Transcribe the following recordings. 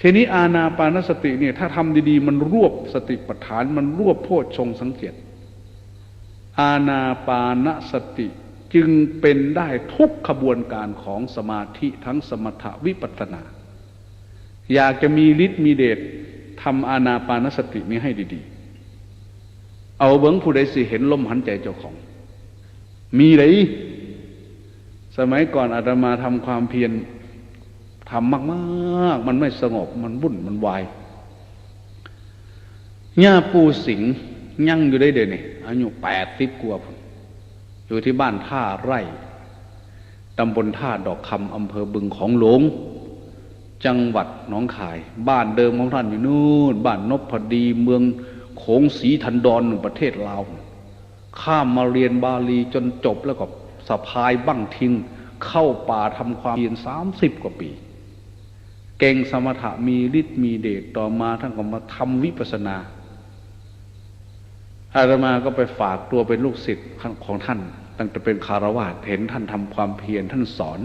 ทีนี้อาณาปานสติเนี่ยถ้าทำดีๆ มันรวบสติปัฏฐาน มันรวบโพชฌงค์สังเกตอาณาปานสติจึงเป็นได้ทุกขบวนการของสมาธิทั้งสมถวิปัสสนา อยากจะมีฤทธิ์มีเดชทำอาณาปานสตินี้ให้ดีๆ เอาเบิ้งผู้ใดสิเห็นลมหันใจเจ้าของ มีเลยสมัยก่อนอาตมาทำความเพียร ทำมากๆ มันไม่สงบมันวุ่นมันวายย่าปูสิงยั่งอยู่ได้เดี๋ยวนี้อายุแปดสิบกว่าพุ่นอยู่ที่บ้านท่าไร่ตำบลท่าดอกคำอำเภอบึงของหลวงจังหวัดหนองคาย บ้านเดิมของท่านอยู่นู่น บ้านนพดีเมืองโขงศรีทันดรประเทศลาวข้ามมาเรียนบาลีจนจบแล้วก็สะพายบั้งทิ้งเข้าป่าทำความเพียรสามสิบกว่าปี เก่งสมถะมีฤทธิ์มีเดชต่อมาท่านก็มาทำวิปัสนา อาตมาก็ไปฝากตัวเป็นลูกศิษย์ของท่าน ตั้งแต่เป็นคารวาสเห็นท่านทำความเพียรท่านสอน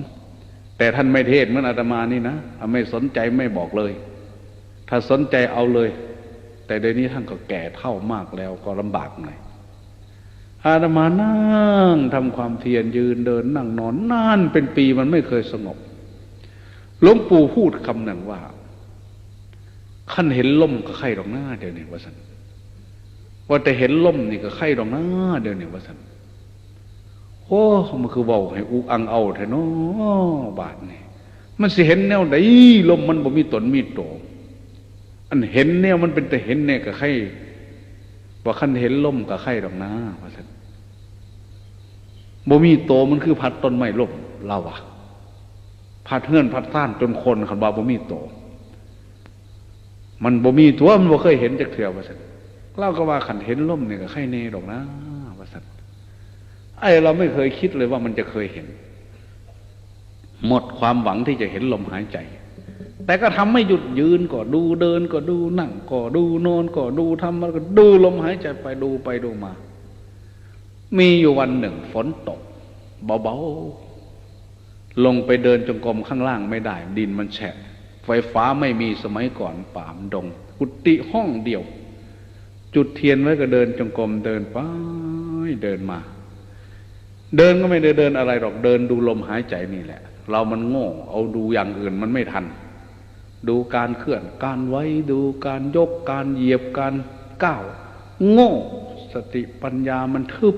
แต่ท่านไม่เทศเหมือนอาตมานี่นะไม่สนใจไม่บอกเลย ถ้าสนใจเอาเลย แต่เดี๋ยวนี้ท่านก็แก่เท่ามากแล้วก็ลำบากหน่อยอาตมานั่งทำความเพียรยืนเดินนั่งนอนนานเป็นปีมันไม่เคยสงบ หลวงปู่พูดคำหนึ่งว่าขั้นเห็นล่มก็ไข่ดอกหน้าเดี๋ยวนี้ว่าสันว่าแต่เห็นล่มนี่ก็ไข่ดอกหน้าเดี๋ยวนี้ว่าสันโอ้มันคือเบาให้อุกอังเอาแท้เนาะบาทนี่มันสิเห็นแนวไหนลมมันบ่มีตนมีโตอันเห็นแนวมันเป็นแต่เห็นเนี่ยก็ไข่ว่าขั้นเห็นล่มก็ไข่ดอกหน้าว่าสันบ่มีโตมันคือพัดต้นไม้ล่มเราอะ พัดเฮือนพัดท่านจนคนขันบาบ่มีโต มันบ่มีตัวมันบ่เคยเห็นจากเถื่อว่าสันเล่าก็ว่าขันเห็นล่มเนี่ยก็ไข่เนดอกนะว่าสันไอเราไม่เคยคิดเลยว่ามันจะเคยเห็น หมดความหวังที่จะเห็นลมหายใจ แต่ก็ทำไม่หยุดยืนก็ดูเดินก็ดูนั่งก็ดูนอนก็ดูทำมันก็ดูลมหายใจไปดูไปดูมา มีอยู่วันหนึ่งฝนตกเบาๆ ลงไปเดินจงกรมข้างล่างไม่ได้ ดินมันแฉะ ไฟฟ้าไม่มีสมัยก่อนป่ามดงกุฏิห้องเดียว จุดเทียนไว้ก็เดินจงกรมเดินไปเดินมา เดินก็ไม่ได้เดินอะไรหรอกเดินดูลมหายใจนี่แหละ เรามันโง่ เอาดูอย่างอื่นมันไม่ทัน ดูการเคลื่อน การไว้ดูการยกการเหยียบการก้าว โง่ สติปัญญามันทึบ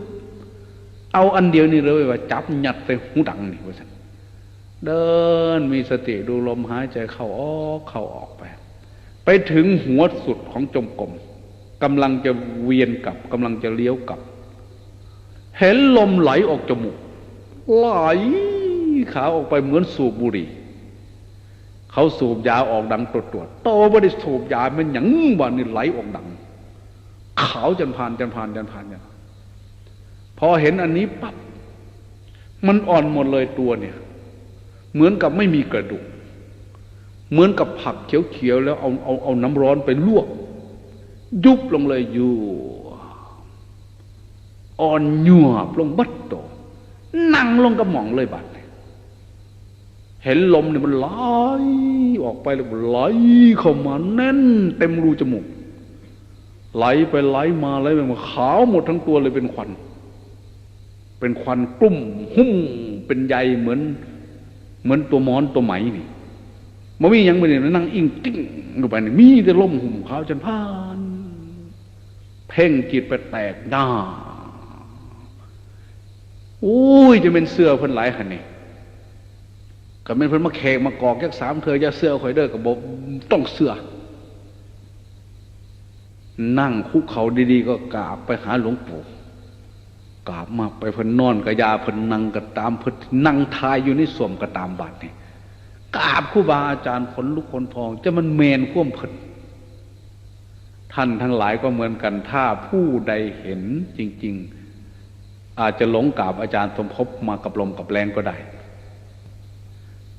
เอาอันเดียวนี่เลยว่าจับหยัดใส่หูดังนี่ว่าสัน เดินมีสติดูลมหายใจเข้าออกเข้าออกไป ไปถึงหัวสุดของจมกลมกำลังจะเวียนกลับกำลังจะเลี้ยวกลับ เห็นลมไหลออกจมูกไหลขาออกไปเหมือนสูบบุหรี่เขาสูบยาออกดังตรวจตรวจโตไม่ได้สูบยามันหยังวันนี้ไหลออกดังขาวจนผ่านจันผ่านจันผ่านเนี่ยพอเห็นอันนี้ปั๊บมันอ่อนหมดเลยตัวเนี่ย เหมือนกับไม่มีกระดูก เหมือนกับผักเขียวๆแล้วเอาเอาเอาน้ำร้อนไปลวก ยุบลงเลยอยู่ อ่อนหยวบลงบัดโตนั่งลงกระหม่องเลยบัดเห็นลมเนี่ยมันไหลออกไปแล้วไหลเข้ามาแน่น เต็มรูจมูก ไหลไปไหลมาไหลไปมาขาวหมดทั้งตัวเลยเป็นควัน เป็นควันกลุ่ม หุ้มเป็นใยเหมือน เหมือนตัวมอนตัวไหมนี่มันมีอย่างไเนี่นั่งอิงติ้งลงไปนี่มีแต่ลมหุ่มขาวจนผ่าน เพ่งจิตไปแตกหน้าโอ้ยจะเป็นเสื้อเพิ่นหลายหันนี่ก็เป็นเพิ่นมาแขกมากอกแค่สามเธอจะเสื้อข่อยเด้อกับบอกต้องเสื้อนั่งคุกเขาดีๆ ก็กราบไปหาหลวงปู่ กราบมาไปเพิ่นนอนกระยาเพิ่นนั่งก็ตามเพิ่นนั่งทายอยู่ในสวมก็ตามบาดนี่กราบครูบาอาจารย์ขนลุกขนพอง จะมันเมนข่วมเพิ่นท่านทั้งหลายก็เหมือนกันถ้าผู้ใดเห็นจริง ๆ อาจจะหลงกราบอาจารย์สมภพมากับลมกับแรงก็ได้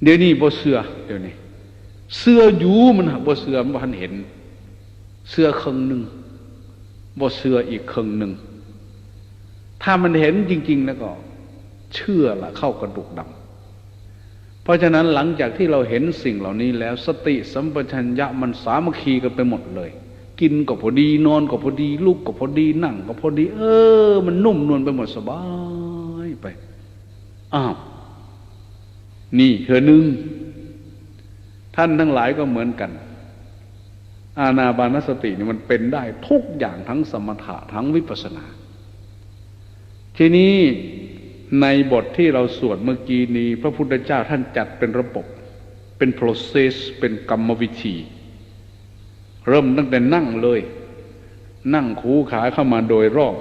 เดี๋ยวนี้บ่เสือเดี๋ยวนี้เสื้ออยู่มันบ่เสือมันพันเห็น เสื้อครึ่งหนึ่งบ่เสืออีกครึ่งหนึ่ง ถ้ามันเห็นจริง ๆ แล้วก็ เชื่อละเข้ากระดูกดำเพราะฉะนั้นหลังจากที่เราเห็นสิ่งเหล่านี้แล้ว สติสัมปชัญญะมันสามัคคีกันไปหมดเลย กินก็พอดีนอนก็พอดีลุกก็พอดีนั่งก็พอดี เออ มันนุ่มนวลไปหมดสบายไปอ้าวนี่เธอหนึ่งท่านทั้งหลายก็เหมือนกัน อาณาบานสตินี่มันเป็นได้ทุกอย่างทั้งสมถะทั้งวิปัสสนา ทีนี้ในบทที่เราสวดเมื่อกี้นี้ พระพุทธเจ้าท่านจัดเป็นระบบ เป็น process เป็นกรรมวิธี เริ่มตั้งแต่นั่งเลย นั่งคูขาเข้ามาโดยรอบ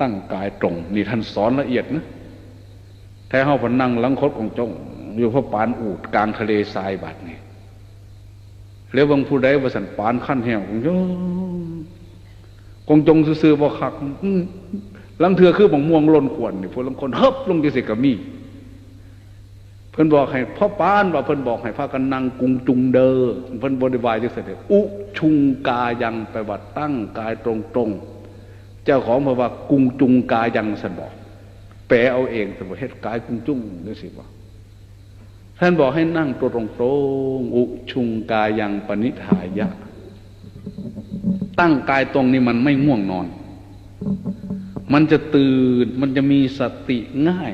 ตั้งกายตรง นี่ท่านสอนละเอียดนะแท้เฮาพนั่งลังคดของจงอยู่พระปานอูดกลางทะเลทรายบาดนี่แล้วบางผู้ใดว่าสันปานขั้นแหวของโยกงจงซื่อๆบ่คัก ลังเถือคือบังม่วงล้นขวนนี่พวกลังคนเฮิบลงจะสิกับมีเพิ่นบอกให้พ่อป้านว่าเพิ่นบอกให้พากันนั่งกุงจุงเดอเพิ่นบริบายจังซี่อุชุงกายังไปว่าตั้งกายตรงๆเจ้าของเพราะว่ากุงจุงกายังสันบอกแปลเอาเองสมมติเฮ็ดกายกุงจุงนี่สิว่าท่านบอกให้นั่งตัวตรงๆอุชุงกายังปณิธายะ ตั้งกายตรงนี่มันไม่ง่วงนอน มันจะตื่นมันจะมีสติง่าย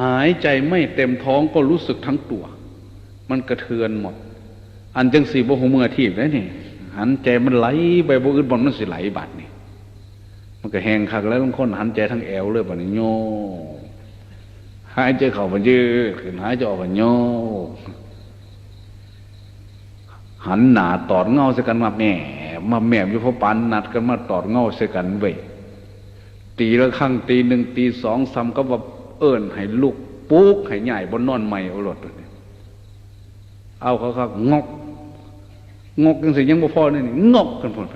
หายใจไม่เต็มท้องก็รู้สึกทั้งตัว มันกระเทือนหมด อันจังสีบ่หูเมื่อทีบได้นี่หันใจมันไหลไปบ่อื่นบ่มันสิไหลบัดนี่มันก็แหงคักแล้วบางคนหันใจทั้งแอวเลยบัดนี้โยหายใจเข้าไปยืดขึ้นหายใจออกไปโยหันหนาตอดเงาใส่กันมาแม่มาแม่อยู่พอปันนัดกันมาตอดเงาใส่กันเว้ย ตีละครั้งตีหนึ่งตีสองซ้ำก็ว่าเอิญให้ลูกปุ๊กให้ใหญ่บนนอนใหม่เอาหลดเอาเขาเขางอกงอกยังสิยังบ่พอนี่งอกกันพอดไป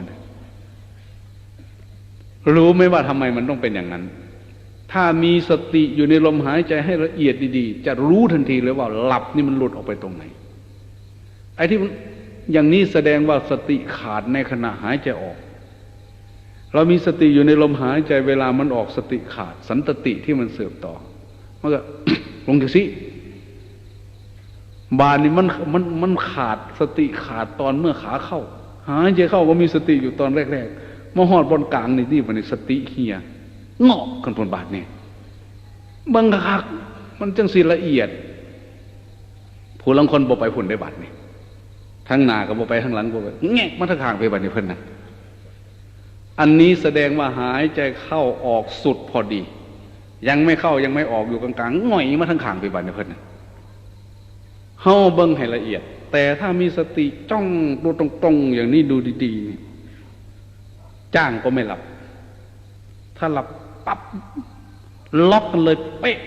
รู้ไหมว่าทำไมมันต้องเป็นอย่างนั้น ถ้ามีสติอยู่ในลมหายใจให้ละเอียดดีๆ จะรู้ทันทีเลยว่าหลับนี่มันหลุดออกไปตรงไหน ไอ้ที่อย่างนี้แสดงว่าสติขาดในขณะหายใจออก เรามีสติอยู่ในลมหายใจเวลามันออกสติขาด สันตติที่มันเสืบต่อมันก็ลงจากสิบานนี่มันมันมันขาดสติขาดตอนเมื่อขาเข้า หายใจเข้าก็มีสติอยู่ตอนแรกๆมาหอดบนกลางนี่ที่มันสติเฮียงอกกันบนบาทนี่บังคักมันจังสีละเอียด ผู้ลังคนบ่ไปผุนได้บัตรนี่ทั้งหน้าก็บ่ไปทั้งหลังบ่ไปแงกมาทั้งข้างไปบัตรนี่เพิ่นน่ะ อันนี้แสดงว่าหายใจเข้าออกสุดพอดี ยังไม่เข้ายังไม่ออกอยู่กลางๆง่อยมาทั้งขางไปบัตรนี่เพิ่นนเฮาเบิ่งให้ละเอียด แต่ถ้ามีสติจ้องดูตรงๆ อย่างนี้ดูดีๆนี่จ้างก็ไม่หลับ ถ้าหลับปับ๊บล็อกกันเลยเป๊ะ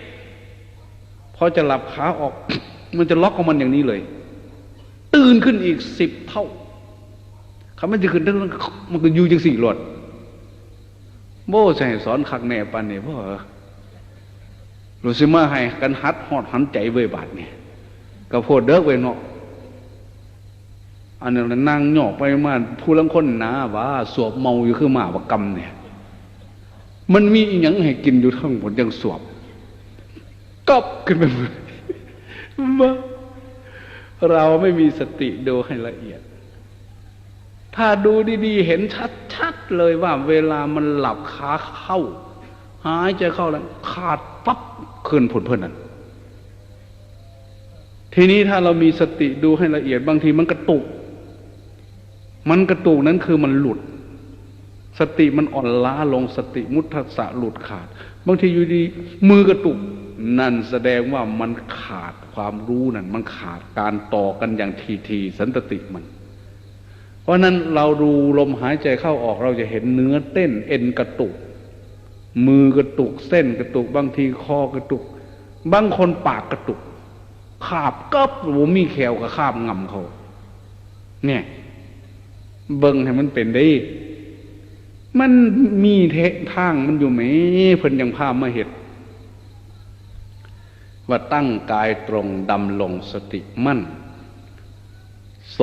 พอจะหลับขาออก มันจะล็อกของมันอย่างนี้เลย ตื่นขึ้นอีกสิบเท่าคำมันจะขึ้นทั้งมันก็อยู่จังสี่หลอด โบ้ใส่สอนคักแน่ปันเนี่ยพ่อรู้สึกมาให้กันฮัดหอดหันใจเว้ยบาทเนี่ยก็โพดเด้อเว้ยเนาะอันนั้นนั่งหยอกไปมาผู้ลังคนนะว่าสวบเมาอยู่คือหมาประกำเนี่ย มันมีอีหยังให้กินอยู่ทั้งหมดยังสวบกอบขึ้นไปหมดมาเราไม่มีสติดูให้ละเอียด ถ้าดูดีๆ เห็นชัดๆเลยว่าเวลามันหลับขาเข้า หายใจเข้าแล้ว ขาดปั๊บขึ้นผลเพื่อนนั้น ทีนี้ถ้าเรามีสติดูให้ละเอียดบางทีมันกระตุก มันกระตุกนั้นคือมันหลุด สติมันอ่อนล้าลงสติมุทัสะหลุดขาด บางทีอยู่ดีมือกระตุก นั่นแสดงว่ามันขาดความรู้นั่น มันขาดการต่อกันอย่างทีทีสันตติมัน ราะนั้นเราดูลมหายใจเข้าออกเราจะเห็นเนื้อเต้นเอ็นกระตุก มือกระตุกเส้นกระตุก บางทีคอกระตุก บางคนปากกระตุกขาบก็โหมีแขวกับขาบงำเขาเนี่ยเบิ่งให้มันเป็นได้ มันมีเททางมันอยู่ไหมเพิ่นยังพามาเห็ดว่าตั้งกายตรงดำลงสติมั่น ส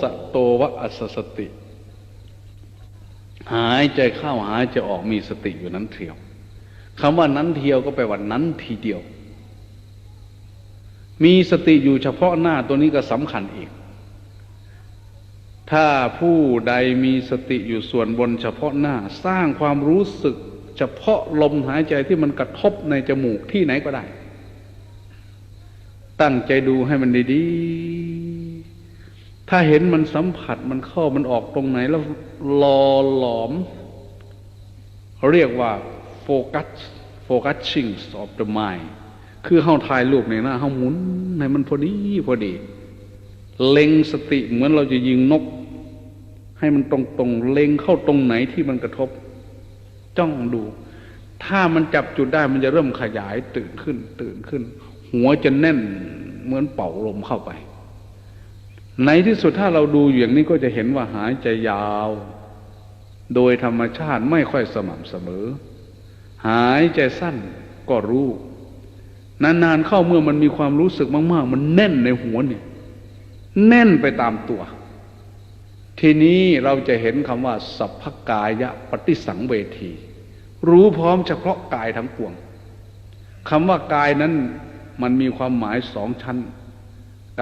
สะโตวะอัสสติ หายใจเข้าหายใจออกมีสติอยู่นั้นเทียวคำว่านั้นเทียวก็แปลว่านั้นทีเดียว มีสติอยู่เฉพาะหน้าตัวนี้ก็สำคัญอีก ถ้าผู้ใดมีสติอยู่ส่วนบนเฉพาะหน้า สร้างความรู้สึก เฉพาะลมหายใจที่มันกระทบในจมูกที่ไหนก็ได้ ตั้งใจดูให้มันดีๆ ถ้าเห็นมันสัมผัสมันเข้ามันออกตรงไหนแล้วหลอหลอม เรียกว่าโฟกัส focusing of the mind คือเฮาถ่ายรูปในหน้าเฮาหมุนให้มันพอดีพอดี เล็งสติเหมือนเราจะยิงนก ให้มันตรงๆเล็งเข้าตรงไหนที่มันกระทบ จ้องดู ถ้ามันจับจุดได้มันจะเริ่มขยายตื่นขึ้น ตื่นขึ้น หัวจะแน่นเหมือนเป่าลมเข้าไป ในที่สุดถ้าเราดูอย่างนี้ก็จะเห็นว่าหายใจยาว โดยธรรมชาติไม่ค่อยสม่ำเสมอ หายใจสั้นก็รู้ นานๆเข้าเมื่อมันมีความรู้สึกมากๆ มันแน่นในหัวเนี่ย แน่นไปตามตัว ทีนี้เราจะเห็นคำว่า สัพพกายะปฏิสังเวที รู้พร้อมเฉพาะกายทั้งปวงคำว่ากายนั้นมันมีความหมายสองชั้น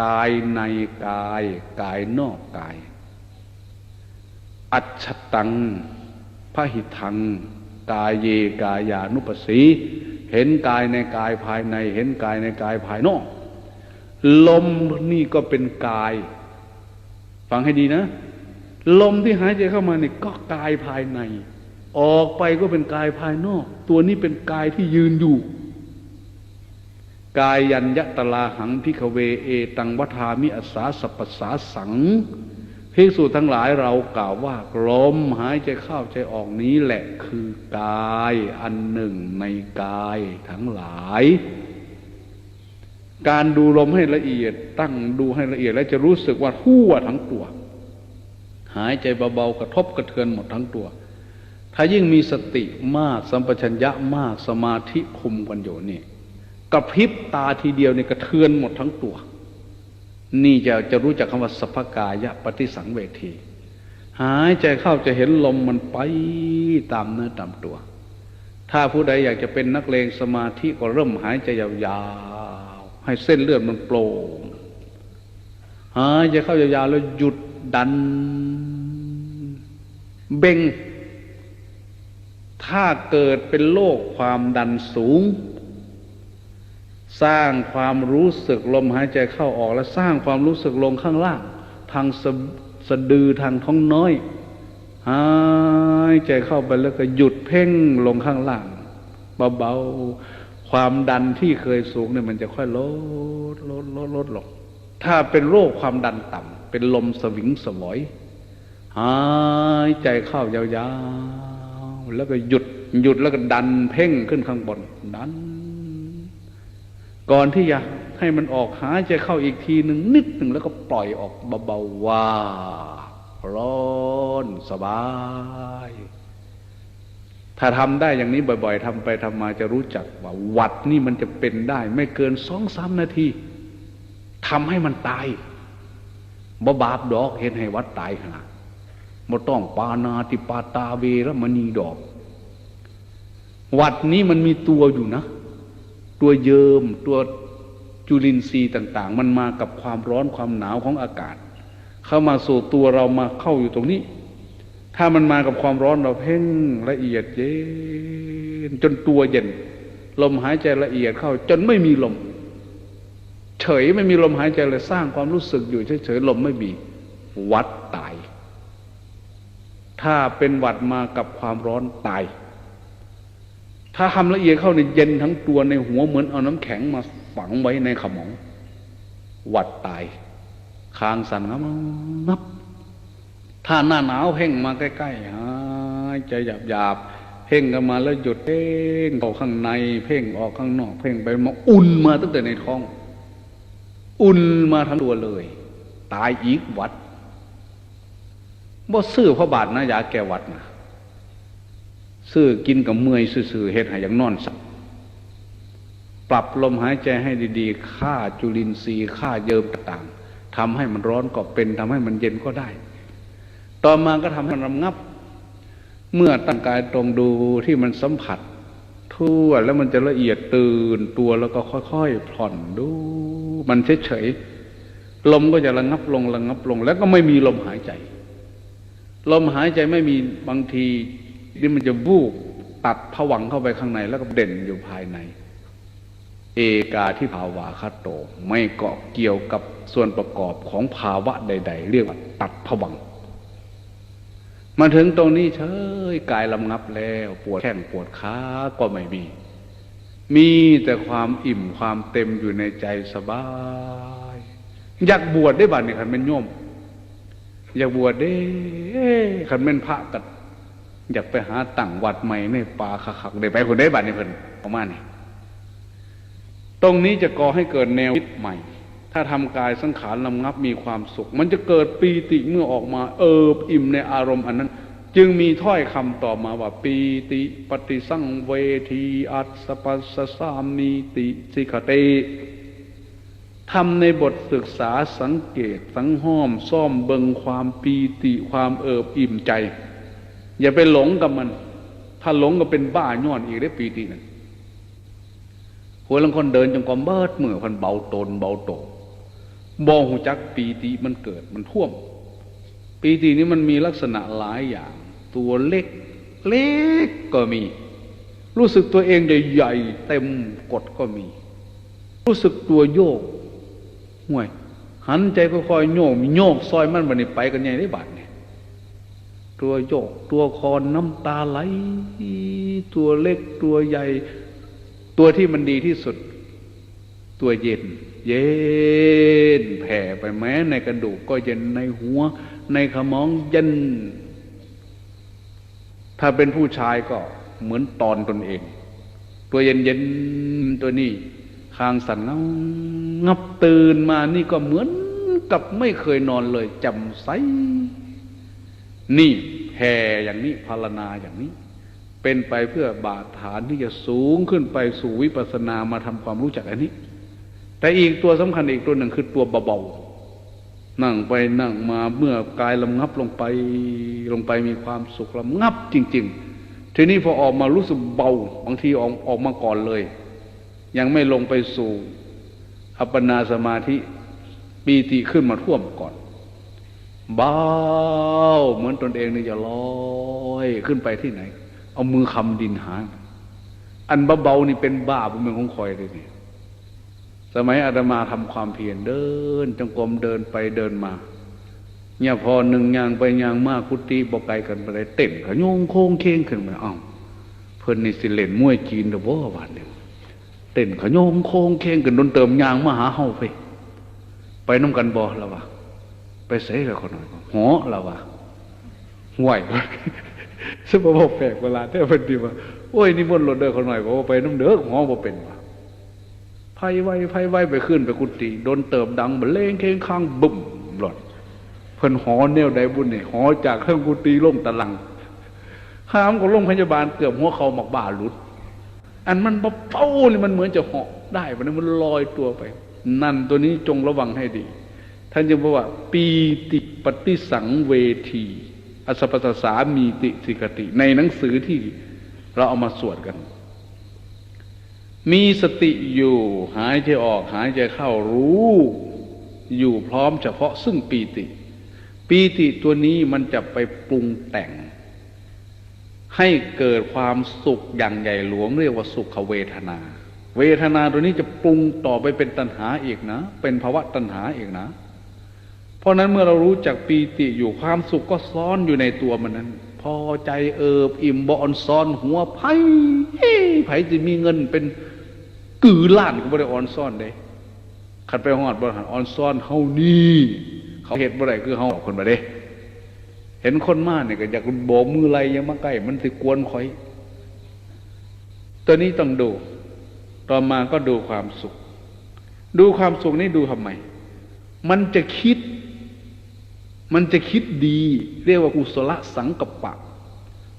กายในกาย กายนอกกาย อัจฉตังพระหิทัง กายเยกายานุปสี เห็นกายในกายภายใน เห็นกายในกายภายนอก ลมนี่ก็เป็นกาย ฟังให้ดีนะ ลมที่หายใจเข้ามานี่ก็กายภายใน ออกไปก็เป็นกายภายนอก ตัวนี้เป็นกายที่ยืนอยู่ กายยัญยตลาหังพิขเวเอ ตังวัามิอัสาสปัสสาสังภิกษุทั้งหลายเรากล่าวว่าลมหายใจเข้าใจออกนี้แหละคือกายอันหนึ่งในกายทั้งหลาย การดูลมให้ละเอียด ตั้งดูให้ละเอียด แล้วจะรู้สึกว่าทั่วทั้งตัว หายใจเบาๆกระทบกระเทือนหมดทั้งตัว ถ้ายิ่งมีสติมากสัมปชัญญะมากสมาธิคุมกันอยู่นี่ กระพริบตาทีเดียวนี่กระเทือนหมดทั้งตัว นี่จะจะรู้จักคำว่าสัพกายะปฏิสังเวที หายใจเข้าจะเห็นลมมันไปตามเนื้อตามตัว ถ้าผู้ใดอยากจะเป็นนักเลงสมาธิก็เริ่มหายใจยาวๆ ให้เส้นเลือดมันโปร่งหายใจเข้ายาวๆแล้วหยุดดัน เบ่ง ถ้าเกิดเป็นโรคความดันสูง สร้างความรู้สึกลมหายใจเข้าออก และสร้างความรู้สึกลงข้างล่าง ทางสะสะดือทางท้องน้อยหายใจเข้าไปแล้วก็หยุดเพ่งลงข้างล่างเบาๆความดันที่เคยสูงเนี่ยมันจะค่อยลดลดลดลดลงถ้าเป็นโรคความดันต่ำเป็นลมสวิงสวอยหายใจเข้ายาวๆแล้วก็หยุดหยุดแล้วก็ดันเพ่งขึ้นข้างบนดัน ก่อนที่จะให้มันออกหายใจเข้าอีกทีหนึ่งนิดหนึ่งแล้วก็ปล่อยออกเบาๆว่าร้อนสบาย ถ้าทำได้อย่างนี้บ่อย ๆทำไปทำมาจะรู้จักว่าหวัดนี่มันจะเป็นได้ ไม่เกินสองสามนาทีทำให้มันตายบ่บาปดอกเห็นให้วัดตายหาบ่ต้องปานาติปาตาเวรมณีดอก วัดนี้มันมีตัวอยู่นะ ตัวเยิมตัวจุลินทรีย์ต่าง ๆ มันมากับความร้อนความหนาวของอากาศ เข้ามาสู่ตัวเรามาเข้าอยู่ตรงนี้ ถ้ามันมากับความร้อนเราเพ่งละเอียดเย็นจนตัวเย็น ลมหายใจละเอียดเข้า จนไม่มีลม เฉยไม่มีลมหายใจเลยสร้างความรู้สึกอยู่เฉยๆลมไม่มีวัดตาย ถ้าเป็นวัดมากับความร้อนตาย ถ้าทำละเอียดเข้าในเย็นทั้งตัวในหัวเหมือนเอาน้ำแข็งมาฝังไว้ในขมอง หวัดตายคางสั่นงับงับ ถ้าหน้าหนาวเพ่งมาใกล้ๆหายใจหยาบหยาบเพ่งกันมาแล้วหยุดเพ่งออกข้างใน เพ่งออกข้างนอก เพ่งไปมาอุ่นมาตั้งแต่ในท้อง อุ่นมาทั้งตัวเลย ตายอีกวัดบ่ซื้อพระบาทนะยาแก้วัดนะ ซื้อกินกับเมื่อยซื่อเฮ็ดให้อย่างนอนสับปรับลมหายใจให้ดีๆฆ่าจุลินทรีย์ฆ่าเยิมต่างๆทำให้มันร้อนก็เป็นทำให้มันเย็นก็ได้ ต่อมาก็ทำให้มันระงับ เมื่อตั้งกายตรงดูที่มันสัมผัส ทั่วแล้วมันจะละเอียดตื่นตัวแล้วก็ค่อยๆผ่อนดู มันเฉยๆลมก็จะระงับลงระงับลง แล้วก็ไม่มีลมหายใจ ลมหายใจไม่มีบางที นี่มันจะวูบตัดผวังเข้าไปข้างในแล้วก็เด่นอยู่ภายใน เอกาที่ภาวาคาโต ไม่เกาะเกี่ยวกับส่วนประกอบของภาวะใด ๆ เรียกว่าตัดผวัง มาถึงตรงนี้เฉยกายลำงับแล้ว ปวดแข้งปวดขาก็ไม่มี มีแต่ความอิ่มความเต็มอยู่ในใจสบาย อยากบวชได้บัดนี่คันเป็นโยมอยากบวชได้คันเป็นพระกัด อยากไปหาตั้งวัดใหม่ในป่าขักๆได้ไปคนได้บัดนี่เพิ่นประมาณนี้ตรงนี้จะก่อให้เกิดแนวคิดใหม่ ถ้าทำกายสังขารลำงับมีความสุข มันจะเกิดปีติเมื่อออกมาเอิบอิ่มในอารมณ์อันนั้น จึงมีถ้อยคำต่อมาว่าปีติปฏิสังเวทีอัสปัสสามีติสิกเตทำในบทศึกษาสังเกตสังห้อมซ่อมเบิงความปีติความเอิบอิ่มใจ อย่าไปหลงกับมัน ถ้าหลงก็เป็นบ้าย้อนอีกได้ปีตินั่นหัวลังคนเดินจงกรมเบิดมือพันเบาตนเบาโตบองหูจักปีติมันเกิดมันท่วม ปีตินี้มันมีลักษณะหลายอย่าง ตัวเล็ก เล็กก็มี รู้สึกตัวเองใหญ่ๆเต็มกดก็มี รู้สึกตัวโยกห่วยหันใจค่อยๆโยกมีโยกซอยมันบันนี้ไปกันใหญ่ได้บาด ตัวโยก ตัวคอนน้ำตาไหล ตัวเล็กตัวใหญ่ ตัวที่มันดีที่สุด ตัวเย็น เย็นแผ่ไปแม้ในกระดูกก็เย็นในหัว ในขมองเย็น ถ้าเป็นผู้ชายก็เหมือนตอนตนเอง ตัวเย็นเย็นตัวนี้คางสั่นเงางับตื่นมานี่ก็เหมือนกับไม่เคยนอนเลยจำใสนี่ แผ่อย่างนี้ภาวนาอย่างนี้ เป็นไปเพื่อบาดฐานที่จะสูงขึ้นไปสู่วิปัสสนามาทำความรู้จักอันนี้ แต่อีกตัวสำคัญอีกตัวหนึ่งคือตัวเบาๆนั่งไปนั่งมาเมื่อกายลำงับลงไปลงไปมีความสุขลำงับจริง ๆ ทีนี้พอออกมารู้สึกเบาบางทีออกออกมาก่อนเลย ยังไม่ลงไปสู่อัปปนาสมาธิปีติขึ้นมาท่วมก่อน เบาเหมือนตนเองนี่จะลอยขึ้นไปที่ไหน เอามือคำดินหา อันเบาๆนี่เป็นบ้าเป็นเมืองของคอยเลยนี่สมัยอาตมาทำความเพียรเดินจงกรมเดินไปเดินมาเนี่ยพอหนึ่งยางไปยางมากกุฏิบอกไกลกันไปเลยเต้นขยงโค้งเค้งขึ้นมาอ้าวเพิ่นนี่สิเล่นมวยจีนเด้อบ่วันเดียวเต้นขยงโค้งเค้งกันโดนเติมยางมาหาเฮาไป ไปน้ำกันบ่ละวะ ไปเสยกับคนหน่อยหอละวะห่วยซึ่งบอกแปลกเวลาเท่าเป็นดีว่าโอ้ยนี่มนต์รถเด้อคนหน่อยบอกว่าไปน้ำเด้อหอบ่เป็นวะไพ่ไว้ไพ่ไว้ไปขึ้นไปกุฏิโดนเติมดังบรรเลงเค้งข้างบุ่มหลอดเพิ่นหอแนวใดบุญเนี่ยหอจากเครื่องกุฏิล่มตะลังห้ามก็ล่มพยาบาลเกือบหัวเขาหมักบ่าหลุด อันมันเบาๆนี่มันเหมือนจะเหาะได้มันมันลอยตัวไป นั่นตัวนี้จงระวังให้ดี ท่านจึงบอกว่า ปีติปฏิสังเวที อสปัสสามีติสิกติ ในหนังสือที่เราเอามาสวดกัน มีสติอยู่ หายใจออกหายใจเข้ารู้ อยู่พร้อมเฉพาะซึ่งปีติ ปีติตัวนี้มันจะไปปรุงแต่ง ให้เกิดความสุขอย่างใหญ่หลวงเรียกว่าสุขเวทนาเวทนาตัวนี้จะปรุงต่อไปเป็นตัณหาอีกนะ เป็นภาวะตัณหาอีกนะ เพราะนั้นเมื่อเรารู้จักปีติอยู่ความสุขก็ซ้อนอยู่ในตัวมันนั้น พอใจเอิบอิ่มบอนซ้อนหัวไผ่ไผ่จะมีเงินเป็นกือล้านก็บ่ได้ออนซ่อนได้ขัดไปหอดบริหารออนซ่อนเฮานี่เขาเหตุบ่ได้คือเฮาคนมาเด้ เห็นคนมาเนี่ยก็อยากโบกมือไรยังมาใกล้มันสิกวนคอย ตัวนี้ต้องดู ต่อมาก็ดูความสุข ดูความสุขนี่ดูทำไม มันจะคิด มันจะคิดดี เรียกว่ากุศลสังกัปปะ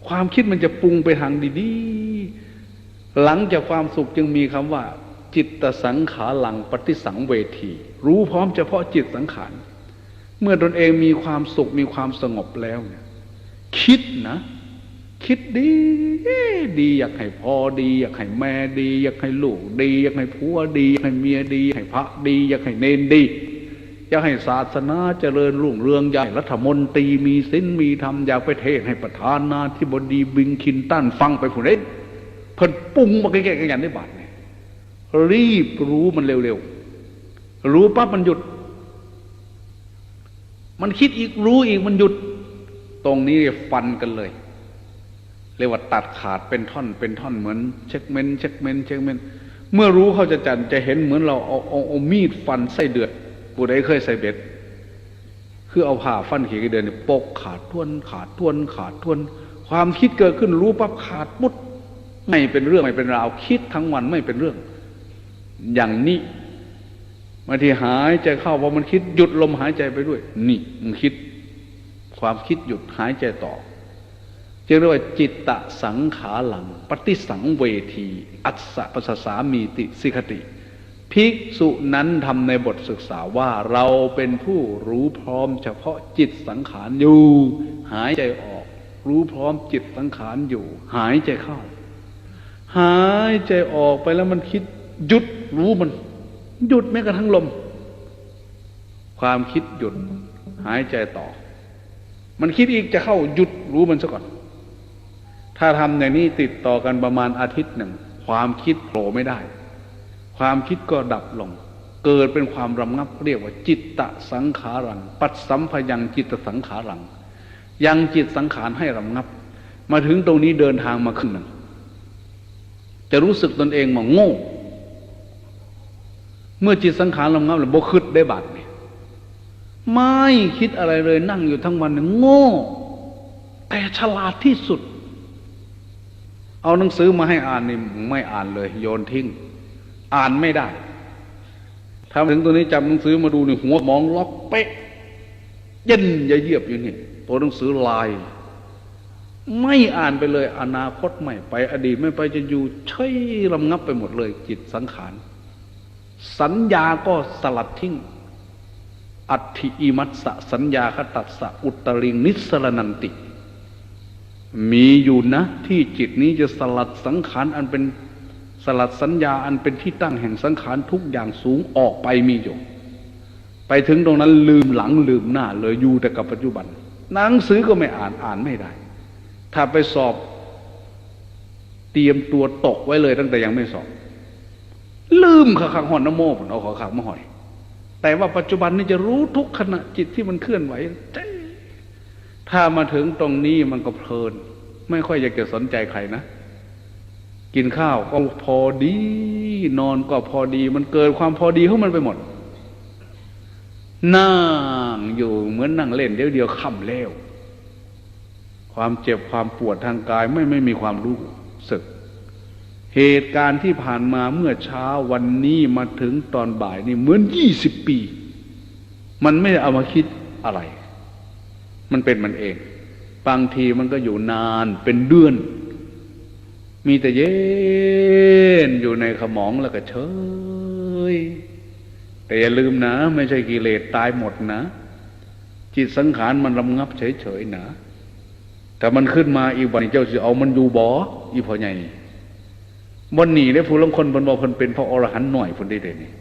ความคิดมันจะปรุงไปทางดีๆ หลังจากความสุขจึงมีคำว่า จิตตสังขาหลังปฏิสังเวที รู้พร้อมเฉพาะจิตสังขาร เมื่อตนเองมีความสุขมีความสงบแล้วเนี่ยคิดนะ คิดดี ดีอยากให้พ่อดี อยากให้แม่ดี อยากให้ลูกดี อยากให้ผัวดี อยากให้เมียดีให้พระดี อยากให้เนนดี อยากให้ศาสนาเจริญรุ่งเรืองใหญ่รัฐมนตรีมีศีลมีธรรมอยากไปเทศให้ประธานาธิบดีบิงคินตันฟังไปผู้ใดเพิ่นปรุงมาแก่ๆกันได้บาดเนี่ยรีบรู้มันเร็วๆ รู้ปั๊บมันหยุด มันคิดอีกรู้อีกมันหยุด ตรงนี้ฟันกันเลยเรียกว่าตัดขาดเป็นท่อนเป็นท่อนเหมือน เช็คเมนเช็คเมนเช็คเมนเมื่อรู้เขาจะจันจะเห็นเหมือนเราเอาเอาเอามีดฟันไส้เดือด ผู้ใดเคยใส่เบ็ด คือเอาผ่าฟันเขีกเดือนปกขาดทวนขาดทวนขาดทวน ความคิดเกิดขึ้นรู้ปั๊บขาดปุ๊ดไม่เป็นเรื่องไม่เป็นราวคิดทั้งวันไม่เป็นเรื่อง อย่างนี้บาที่หายใจเข้าพอมันคิดหยุดลมหายใจไปด้วย นี่มันคิด ความคิดหยุดหายใจต่อจึงเรียกว่าจิตตะสังขาหลัง ปฏิสังเวที อัศสะปสสามีติสิกติ ภิกษุนั้นทำในบทศึกษาว่าเราเป็นผู้รู้พร้อมเฉพาะจิตสังขารอยู่ หายใจออก รู้พร้อมจิตสังขารอยู่ หายใจเข้า หายใจออกไปแล้วมันคิดหยุดรู้มัน หยุดแม้กระทั่งลม ความคิดหยุด หายใจต่อ มันคิดอีกจะเข้าหยุดรู้มันซะก่อน ถ้าทำอย่างนี้ติดต่อกันประมาณอาทิตย์หนึ่ง ความคิดโผล่ไม่ได้ ความคิดก็ดับลง เกิดเป็นความรำงับเรียกว่า จิตตะสังขารัง ปัดสัมพยังจิตตสังขารัง ยังจิตสังขารให้รำงับ มาถึงตรงนี้เดินทางมาครึ่งหนึ่งจะรู้สึกตนเองว่าโง่ เมื่อจิตสังขารรำงับแล้วบกคืดได้บาดเนี่ยไม่คิดอะไรเลยนั่งอยู่ทั้งวันโง่ แต่ฉลาดที่สุด เอาหนังสือมาให้อ่านนี่ไม่อ่านเลย โยนทิ้ง อ่านไม่ได้ถ้าถึงตัวนี้จำหนังสือมาดูนี่หัวมองล็อกเป๊ะเย็นยาเยียบอยู่นี่ตัวหนังสือลาย ไม่อ่านไปเลย อนาคตไม่ไป อดีตไม่ไปจะอยู่เฉยลำงับไปหมดเลย จิตสังขาร สัญญาก็สลัดทิ้ง อัตถิอิมัตสะสัญญาคตัสสะอุตตริงนิสรนันติ มีอยู่นะ ที่จิตนี้จะสลัดสังขารอันเป็น สลัดสัญญาอันเป็นที่ตั้งแห่งสังขารทุกอย่างสูงออกไปมีอยู่ ไปถึงตรงนั้นลืมหลังลืมหน้าเลยอยู่แต่กับปัจจุบัน หนังสือก็ไม่อ่านอ่านไม่ได้ ถ้าไปสอบเตรียมตัวตกไว้เลยตั้งแต่ยังไม่สอบ ลืมขังหอนน้ำโมผมเอาขอขังมาหอย แต่ว่าปัจจุบันนี้จะรู้ทุกขณะจิตที่มันเคลื่อนไหวถ้ามาถึงตรงนี้มันก็เพลิน ไม่ค่อยอยากจะสนใจใครนะ กินข้าวก็พอดี นอนก็พอดี มันเกิดความพอดีของมันไปหมด นั่งอยู่เหมือนนั่งเล่นเดี๋ยวเดียวค่ำแล้วความเจ็บความปวดทางกายไม่ไม่มีความรู้สึก เหตุการณ์ที่ผ่านมาเมื่อเช้าวันนี้มาถึงตอนบ่ายนี่เหมือนยี่สิบปี มันไม่เอามาคิดอะไร มันเป็นมันเอง บางทีมันก็อยู่นานเป็นเดือน มีแต่เย็นอยู่ในขมองแล้วก็เฉย แต่อย่าลืมนะ ไม่ใช่กิเลสตายหมดนะ จิตสังขารมันรำงับเฉยๆนะแต่มันขึ้นมาอีกวันเจ้าสิเอามันอยู่บ่อีพอใหญ่วันนี้ได้ผู้ลงคนบนบอคนเป็นพระอรหันต์หน่อยคนได้เลยนี่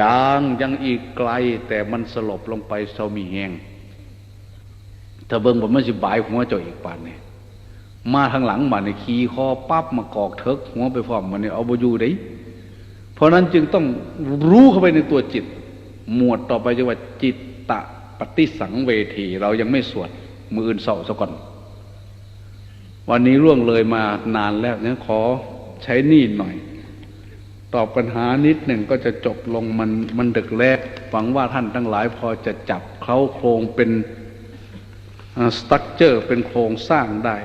ยังยังอีกไกล แต่มันสลบลงไปเศร้ามีแหงถ้าเบิ่งผมมันสิบายหัวเจ้าอีกปานนี่ มาทางหลังมาในขี่คอปั๊บมากอกเถิกหัวไปพร้อมมันเนี่ยเอาบอยู่ได้เพราะนั้นจึงต้องรู้เข้าไปในตัวจิต หมวดต่อไปจะว่าจิตตะปฏิสังเวที เรายังไม่สวดมืออื่นเสาซะก่อน วันนี้ร่วงเลยมานานแล้วเนี่ยขอใช้นี่หน่อย ตอบปัญหานิดหนึ่งก็จะจบลงมันมันดึกแล้วหวังว่าท่านทั้งหลายพอจะจับเขาโครงเป็นสตั๊กเจอร์เป็นโครงสร้างได้